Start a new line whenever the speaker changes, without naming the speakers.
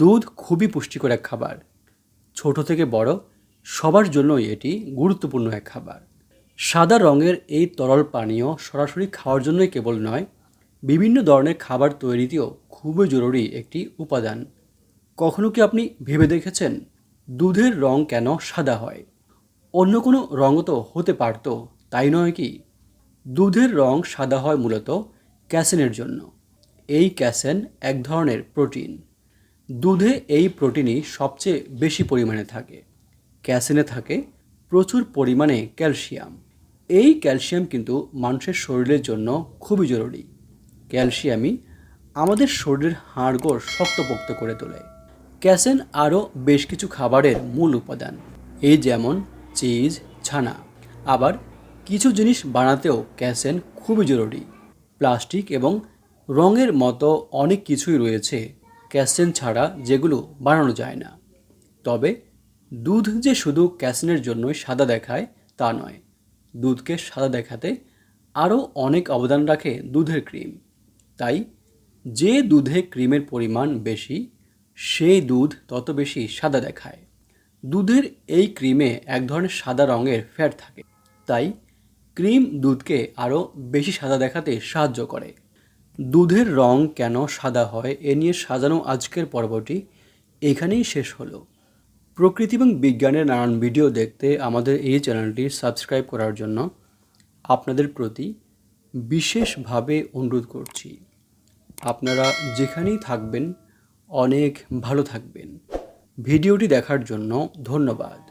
দুধ খুবই পুষ্টিকর এক খাবার। ছোট থেকে বড়, সবার জন্যই এটি গুরুত্বপূর্ণ এক খাবার। সাদা রঙের এই তরল পানীয় সরাসরি খাওয়ার জন্যই কেবল নয়, বিভিন্ন ধরনের খাবার তৈরিতেও খুবই জরুরি একটি উপাদান। কখনো কি আপনি ভেবে দেখেছেন দুধের রং কেন সাদা হয়? অন্য কোনো রঙও তো হতে পারতো, তাই নয় কি? দুধের রং সাদা হয় মূলত ক্যাসেনের জন্য। এই ক্যাসেন এক ধরনের প্রোটিন। দুধে এই প্রোটিনই সবচেয়ে বেশি পরিমাণে থাকে। ক্যাসিনে থাকে প্রচুর পরিমাণে ক্যালসিয়াম। এই ক্যালসিয়াম কিন্তু মানুষের শরীরের জন্য খুবই জরুরি। ক্যালসিয়ামই আমাদের শরীরের হাড়গোড় শক্তপোক্ত করে তোলে। ক্যাসেন আরও বেশ কিছু খাবারের মূল উপাদান। এই যেমন চিজ, ছানা। আবার কিছু জিনিস বানাতেও ক্যাসেন খুবই জরুরি। প্লাস্টিক এবং রঙের মতো অনেক কিছুই রয়েছে ক্যাসেন ছাড়া যেগুলো বানানো যায় না। তবে দুধ যে শুধু ক্যাসিনের জন্যই সাদা দেখায় তা নয়, দুধকে সাদা দেখাতে আরও অনেক অবদান রাখে দুধের ক্রিম। তাই যে দুধে ক্রিমের পরিমাণ বেশি, সেই দুধ তত বেশি সাদা দেখায়। দুধের এই ক্রিমে এক ধরনের সাদা রঙের ফ্যাট থাকে। তাই ক্রিম দুধকে আরও বেশি সাদা দেখাতে সাহায্য করে। দুধের রং কেন সাদা হয় এ নিয়ে সাজানো আজকের পর্বটি এখানেই শেষ হলো। প্রকৃতি এবং বিজ্ঞানের নানান ভিডিও দেখতে আমাদের এই চ্যানেলটি সাবস্ক্রাইব করার জন্য আপনাদের প্রতি বিশেষভাবে অনুরোধ করছি। আপনারা যেখানেই থাকবেন, অনেক ভালো থাকবেন। ভিডিওটি দেখার জন্য ধন্যবাদ।